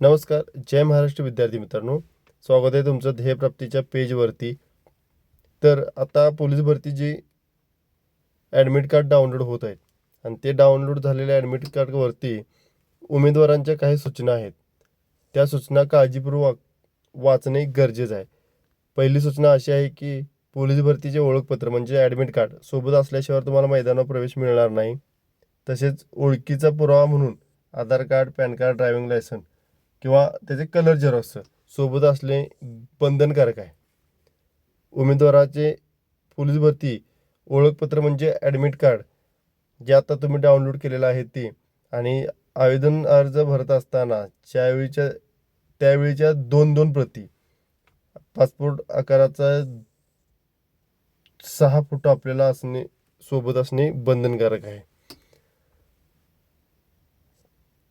नमस्कार जय महाराष्ट्र विद्यार्थी मित्रांनो. स्वागत आहे तुमचं ध्येयप्राप्तीच्या पेजवरती तर आता पोलीस भरती जी ॲडमिट कार्ड डाउनलोड होत आहेत आणि ते डाउनलोड झालेल्या ॲडमिट कार्डवरती उमेदवारांच्या काही सूचना आहेत. त्या सूचना काळजीपूर्वक वाचणे गरजेचं आहे. पहिली सूचना अशी आहे की पोलीस भरतीचे ओळखपत्र म्हणजे ॲडमिट कार्ड सोबत असल्याशिवाय तुम्हाला मैदानावर प्रवेश मिळणार नाही. तसेच ओळखीचा पुरावा म्हणून Aadhaar card PAN card driving licence किंवा त्याचे कलर झेरॉक्स सोबत असणे बंधनकारक आहे. उमेदवाराचे पोलीस भरती ओळखपत्र म्हणजे ॲडमिट कार्ड जे आता तुम्ही डाउनलोड केलेलं आहे ते. आणि आवेदन अर्ज भरत असताना त्यावेळीच्या त्यावेळीच्या दोन दोन प्रती. पासपोर्ट आकाराचा सहा फोटो आपल्याला असणे सोबत असणे बंधनकारक आहे.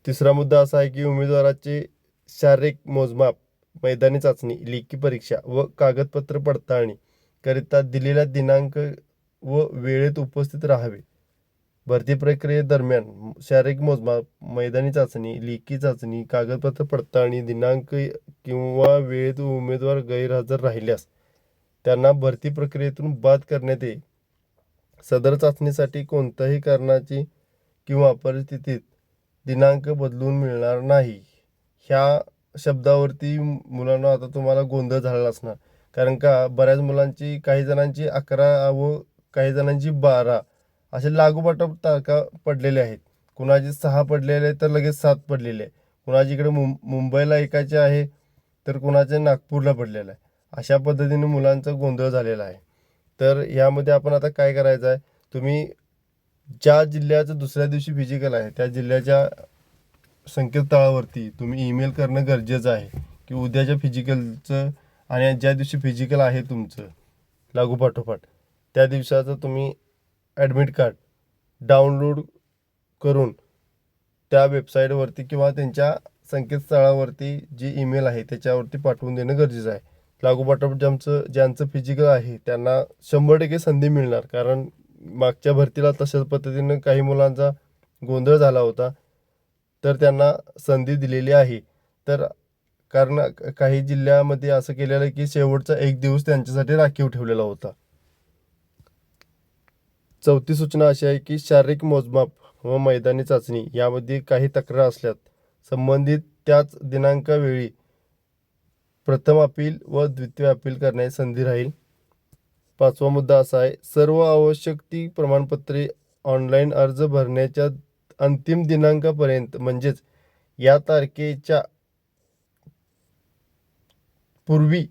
तिसरा मुद्दा असा आहे की उमेदवाराचे शारीरिक मोजमाप मैदानी चाचणी लेखी परीक्षा व कागदपत्र पडताळणी करिता दिलेला दिनांक व वेळेत उपस्थित राहावे. भरती प्रक्रियेदरम्यान शारीरिक मोजमाप मैदानी चाचणी लेखी चाचणी कागदपत्र पडताळणी दिनांक किंवा वेळेत उमेदवार गैरहजर राहिल्यास त्यांना भरती प्रक्रियेतून बाद करण्यात येईल. सदर चाचणीसाठी कोणत्याही कारणाची किंवा परिस्थितीत दिनांक बदलून मिळणार नाही. ह्या शब्दावरती मुलांना आता तुम्हाला गोंधळ झालेला असणार कारण का बऱ्याच मुलांची काही जणांची अकरा व काही जणांची बारा असे लागोपाठोप तारखा पडलेले आहेत. कुणाची सहा पडलेले आहे तर लगेच सात पडलेले आहे कुणाची इकडे मुं मुंबईला एकाचे आहे तर कुणाचे नागपूरला पडलेलं आहे. अशा पद्धतीने मुलांचा गोंधळ झालेला आहे. तर यामध्ये आपण आता काय करायचं आहे? तुम्ही ज्या जिल्ह्याचं दुसऱ्या दिवशी फिजिकल आहे त्या जिल्ह्याच्या संकेतस्थळावरती तुम्ही ईमेल करणं गरजेचं आहे की उद्याच्या फिजिकलचं आणि ज्या दिवशी फिजिकल आहे तुमचं लागूपाठोपाठ त्या दिवसाचं तुम्ही ॲडमिट कार्ड डाउनलोड करून त्या वेबसाईटवरती किंवा त्यांच्या संकेतस्थळावरती जी ईमेल आहे त्याच्यावरती पाठवून देणं गरजेचं आहे. लागोपाठोपाठ ज्यांचं ज्यांचं फिजिकल आहे त्यांना शंभर टक्के संधी मिळणार. कारण मागच्या भरतीला तशाच पद्धतीनं काही मुलांचा गोंधळ झाला होता. तर त्यांना संधी दिलेली आहे. तर कारण काही जिल्ह्यामध्ये असं केलेलं आहे की शेवटचा एक दिवस त्यांच्यासाठी राखीव ठेवलेला होता. चौथी सूचना अशी आहे की शारीरिक मोजमाप व मैदानी चाचणी यामध्ये काही तक्रार असल्यात. संबंधित त्याच दिनांकावेळी प्रथम अपील व द्वितीय अपील करण्याची संधी राहील. पाचवा मुद्दा असा आहे सर्व आवश्यक ती प्रमाणपत्रे ऑनलाईन अर्ज भरण्याच्या अंतिम दिनांकापर्यंत म्हणजेच या तारखेच्या पूर्वी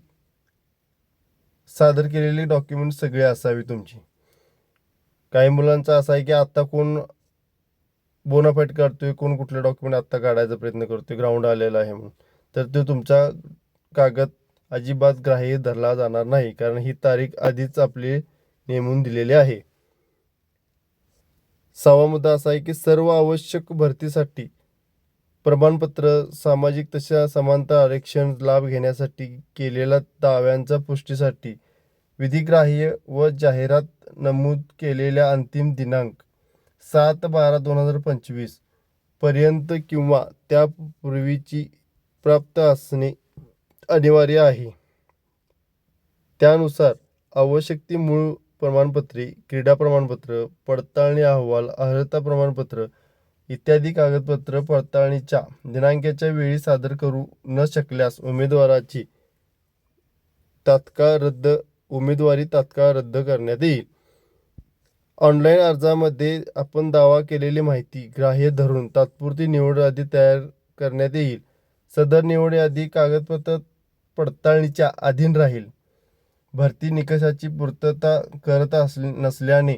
सादर केलेले डॉक्युमेंट सगळे असावी तुमची. काही मुलांचा असा आहे की आत्ता कोण बोनाफाईट काढतोय कोण कुठले डॉक्युमेंट आत्ता काढायचा प्रयत्न करतोय ग्राउंड आलेला आहे म्हणून. तर तो तुमचा कागद अजिबात ग्राह्य धरला जाणार नाही कारण ही तारीख आधीच आपली नेमून दिलेली आहे. सहावा मुद्दा असा आहे की सर्व आवश्यक भरतीसाठी प्रमाणपत्र सामाजिक तशा समानता आरक्षण लाभ घेण्यासाठी केलेल्या दाव्यांच्या पुष्टीसाठी विधिग्राह्य व जाहिरात नमूद केलेल्या अंतिम दिनांक सात बारा दोन हजार पंचवीसपर्यंत किंवा त्यापूर्वीची प्राप्त असणे अनिवार्य आहे. त्यानुसार आवश्यक ती मूळ प्रमाणपत्रे क्रीडा प्रमाणपत्र पडताळणी अहवाल अर्हता प्रमाणपत्र इत्यादी कागदपत्र पडताळणीच्या दिनांकाच्या वेळी सादर करू न शकल्यास उमेदवाराची तात्काळ रद्द उमेदवारी तात्काळ रद्द करण्यात येईल. ऑनलाईन अर्जामध्ये आपण दावा केलेली माहिती ग्राह्य धरून तात्पुरती निवड यादी तयार करण्यात येईल. सदर निवड यादी कागदपत्र पडताळणीच्या अधीन राहील. भरती निकषाची पूर्तता करत अस नसल्याने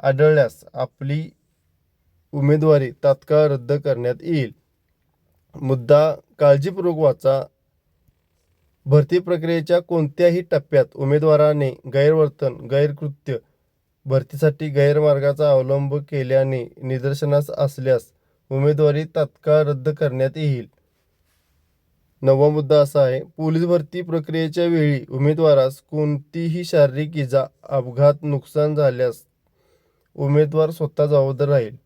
आढळल्यास आपली उमेदवारी तात्काळ रद्द करण्यात येईल. मुद्दा काळजीपूर्वक वाचा. भरती प्रक्रियेच्या कोणत्याही टप्प्यात उमेदवाराने गैरवर्तन गैरकृत्य भरतीसाठी गैरमार्गाचा अवलंब केल्याने निदर्शनास असल्यास उमेदवारी तात्काळ रद्द करण्यात येईल. नववा मुद्दा असा आहे पोलीस भरती प्रक्रियेच्या वेळी उमेदवारास कोणतीही शारीरिक इजा अपघात नुकसान झाल्यास उमेदवार स्वतः जबाबदार राहील.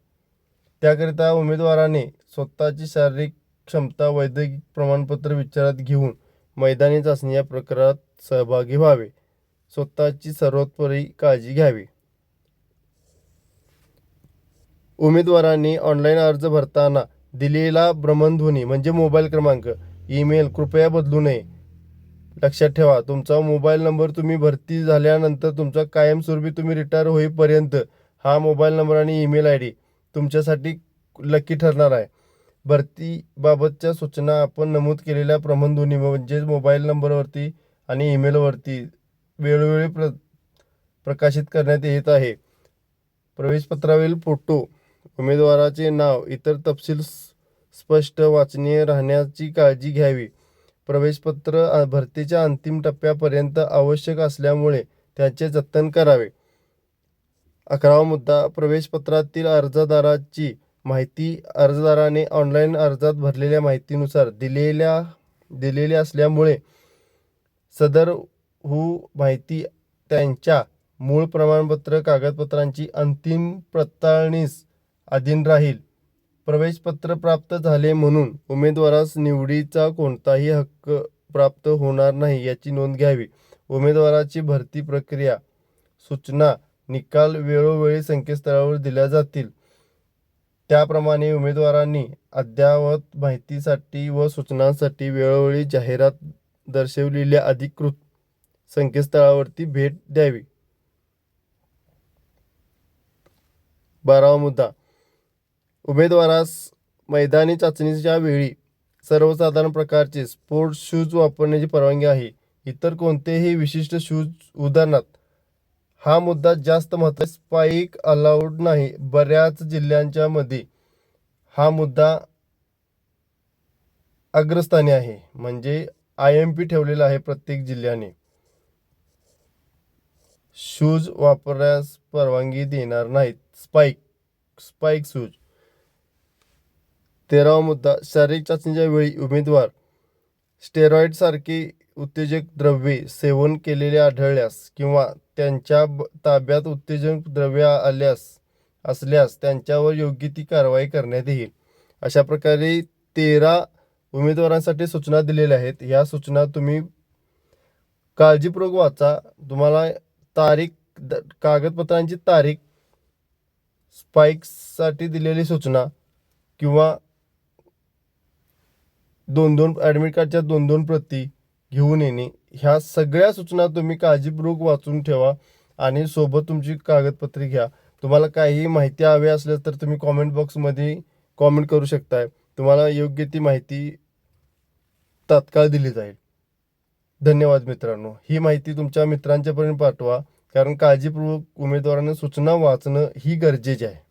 त्याकरिता उमेदवाराने स्वतःची शारीरिक क्षमता वैद्यकीय प्रमाणपत्र विचारात घेऊन मैदानी चाचणी या प्रकारात सहभागी व्हावे. स्वतःची सर्वोत्परी काळजी घ्यावी. उमेदवारांनी ऑनलाईन अर्ज भरताना दिलेला भ्रमणध्वनी म्हणजे मोबाईल क्रमांक ईमेल कृपया बदलू नये. लक्षात ठेवा तुमचा मोबाईल नंबर तुम्ही भरती झाल्यानंतर तुमचा कायमस्वरूपी तुम्ही रिटायर होईपर्यंत हा मोबाईल नंबर आणि ईमेल आय डी तुमच्यासाठी लकी ठरणार आहे. भरतीबाबतच्या सूचना आपण नमूद केलेल्या भ्रमणध्वनी म्हणजेच मोबाईल नंबरवरती आणि ईमेलवरती वेळोवेळी प्र प्रकाशित करण्यात येत आहे. प्रवेशपत्रावरील फोटो उमेदवाराचे नाव इतर तपशील स्पष्ट वाचनीय राहण्याची काळजी घ्यावी. प्रवेशपत्र भरतीच्या अंतिम टप्प्यापर्यंत आवश्यक असल्यामुळे त्याचे जतन करावे. अकरावा मुद्दा प्रवेशपत्रातील अर्जदाराची माहिती अर्जदाराने ऑनलाईन अर्जात भरलेल्या माहितीनुसार दिलेल्या दिलेली असल्यामुळे सदर हू माहिती त्यांच्या मूळ प्रमाणपत्र कागदपत्रांची अंतिम पडताळणीस अधीन राहील. प्रवेशपत्र प्राप्त झाले म्हणून उमेदवारास निवडीचा कोणताही हक्क प्राप्त होणार नाही याची नोंद घ्यावी. उमेदवाराची भरती प्रक्रिया सूचना निकाल वेळोवेळी संकेतस्थळावर दिल्या जातील. त्याप्रमाणे उमेदवारांनी अद्ययावत माहितीसाठी व सूचनांसाठी वेळोवेळी जाहिरात दर्शवलेल्या अधिकृत संकेतस्थळावरती भेट द्यावी. बारावा मुद्दा उमेदवारास मैदानी चाचणीच्या वेळी सर्वसाधारण प्रकारचे स्पोर्ट्स शूज वापरण्याची परवानगी आहे. इतर कोणतेही विशिष्ट शूज उदाहरणार्थ हा मुद्दा जास्त महत्त्वाचा स्पाईक अलाउड नाही. बऱ्याच जिल्ह्यांच्या मध्ये हा मुद्दा अग्रस्थानी आहे. म्हणजे आय एम पी ठेवलेला आहे प्रत्येक जिल्ह्याने. शूज वापरण्यास परवानगी देणार नाहीत. स्पाईक स्पाईक शूज तेरावा मुद्दा शारीरिक चाचणीच्या वेळी उमेदवार. स्टेरॉईडसारखी उत्तेजक द्रव्ये सेवन केलेले आढळल्यास किंवा त्यांच्या ब- ताब्यात उत्तेजक द्रव्ये आल्यास असल्यास त्यांच्यावर योग्य ती कारवाई करण्यात येईल. अशा प्रकारे तेरा उमेदवारांसाठी सूचना दिलेल्या आहेत. ह्या सूचना तुम्ही काळजीपूर्वक वाचा. तुम्हाला तारीख द- कागदपत्रांची तारीख स्पाईक्ससाठी दिलेली सूचना किंवा दोन दोन ॲडमिट कार्डच्या दोन दोन प्रती घेऊन येणे. ह्या सगळ्या सूचना तुम्ही काळजीपूर्वक वाचून ठेवा आणि सोबत तुमची कागदपत्रे घ्या. तुम्हाला काही माहिती हवी असल्यास तर तुम्ही कॉमेंट बॉक्समध्ये कॉमेंट करू शकताय. तुम्हाला योग्य ती माहिती तात्काळ दिली जाईल. धन्यवाद मित्रांनो. ही माहिती तुमच्या मित्रांच्यापर्यंत पाठवा कारण काळजीपूर्वक उमेदवारांना सूचना वाचणं ही गरजेचे आहे.